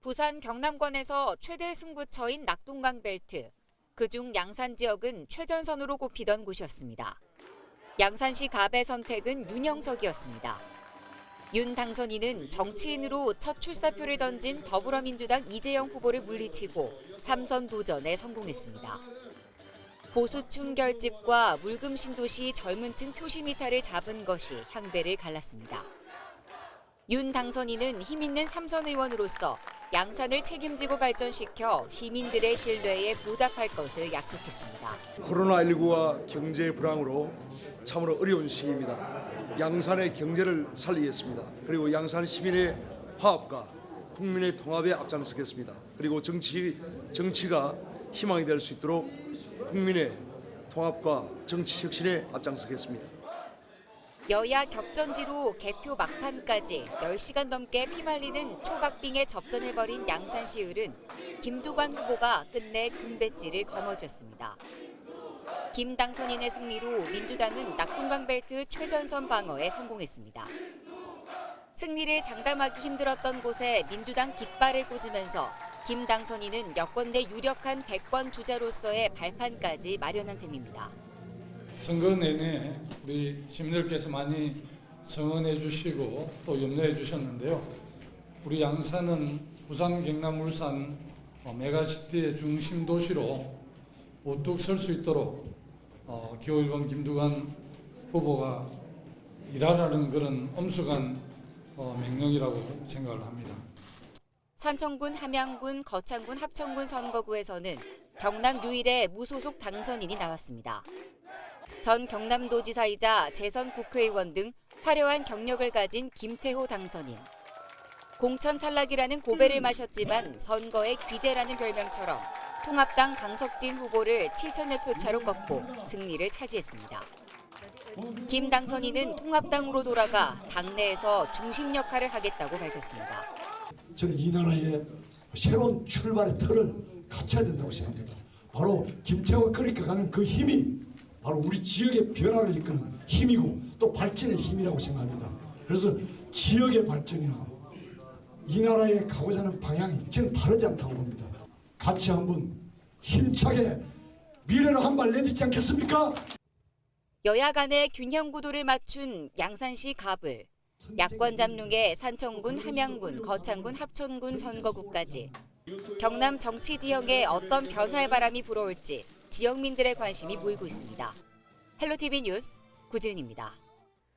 부산 경남권에서 최대 승부처인 낙동강 벨트. 그중 양산 지역은 최전선으로 꼽히던 곳이었습니다. 양산시 갑의 선택은 윤영석이었습니다. 윤 당선인은 정치인으로 첫 출사표를 던진 더불어민주당 이재영 후보를 물리치고 삼선 도전에 성공했습니다. 보수층 결집과 물금 신도시 젊은 층 표심 이탈을 잡은 것이 향배를 갈랐습니다. 윤 당선인은 힘 있는 삼선 의원으로서 양산을 책임지고 발전시켜 시민들의 신뢰에 보답할 것을 약속했습니다. 코로나19와 경제 불황으로 참으로 어려운 시기입니다. 양산의 경제를 살리겠습니다. 그리고 양산 시민의 화합과 국민의 통합에 앞장서겠습니다. 그리고 정치 정치가 희망이 될 수 있도록 국민의 통합과 정치 혁신에 앞장서겠습니다. 여야 격전지로 개표 막판까지 10시간 넘게 피말리는 초박빙의 접전을 벌인 양산시 을은 김두관 후보가 끝내 금배지를 거머쥐었습니다. 김 당선인의 승리로 민주당은 낙동강 벨트 최전선 방어에 성공했습니다. 승리를 장담하기 힘들었던 곳에 민주당 깃발을 꽂으면서 김 당선인은 여권 내 유력한 대권 주자로서의 발판까지 마련한 셈입니다. 선거 내내 우리 시민들께서 많이 성원해 주시고 또 염려해 주셨는데요. 우리 양산은 부산, 경남, 울산 어, 메가시티의 중심 도시로 우뚝 설 수 있도록 어, 기호 1번 김두관 후보가 일하라는 그런 엄숙한 어, 명령이라고 생각을 합니다. 산청군, 함양군, 거창군, 합천군 선거구에서는 경남 유일의 무소속 당선인이 나왔습니다. 전 경남도지사이자 재선 국회의원 등 화려한 경력을 가진 김태호 당선인. 공천 탈락이라는 고배를 마셨지만 선거의 귀재라는 별명처럼 통합당 강석진 후보를 7천여 표 차로 꺾고 승리를 차지했습니다. 김 당선인은 통합당으로 돌아가 당내에서 중심 역할을 하겠다고 밝혔습니다. 저는 이 나라의 새로운 출발의 틀을 갖춰야 된다고 생각합니다. 바로 김태호가 그러니까 가는 그 힘이 바로 우리 지역의 변화를 이끄는 힘이고 또 발전의 힘이라고 생각합니다. 그래서 지역의 발전이나 이 나라에 가고자 하는 방향이 저는 다르지 않다고 봅니다. 같이 한번 힘차게 미래로 한발 내딛지 않겠습니까? 여야 간의 균형 구도를 맞춘 양산시 갑을 야권 잠룡의 산청군, 함양군, 거창군, 합천군 선거구까지 경남 정치 지형에 어떤 변화의 바람이 불어올지 지역민들의 관심이 모이고 있습니다. 헬로티비 뉴스 구지은입니다.